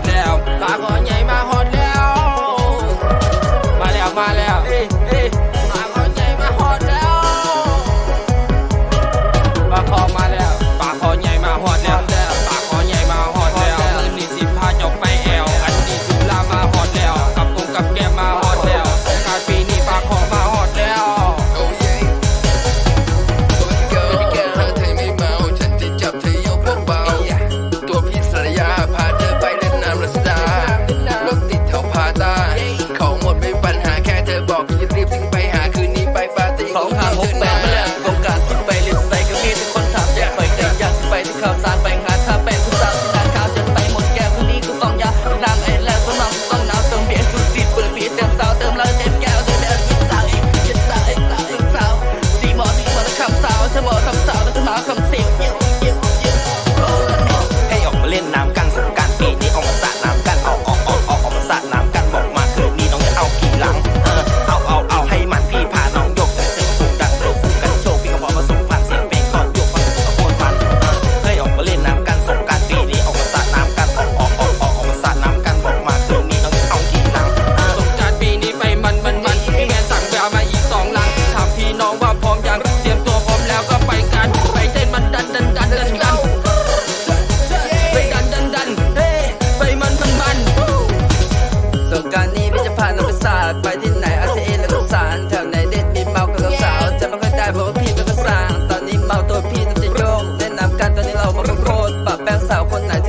ดแล้วตาก่อนใหญ่มาหอดแล้ว มาแล้วมาแล้ว 再婚难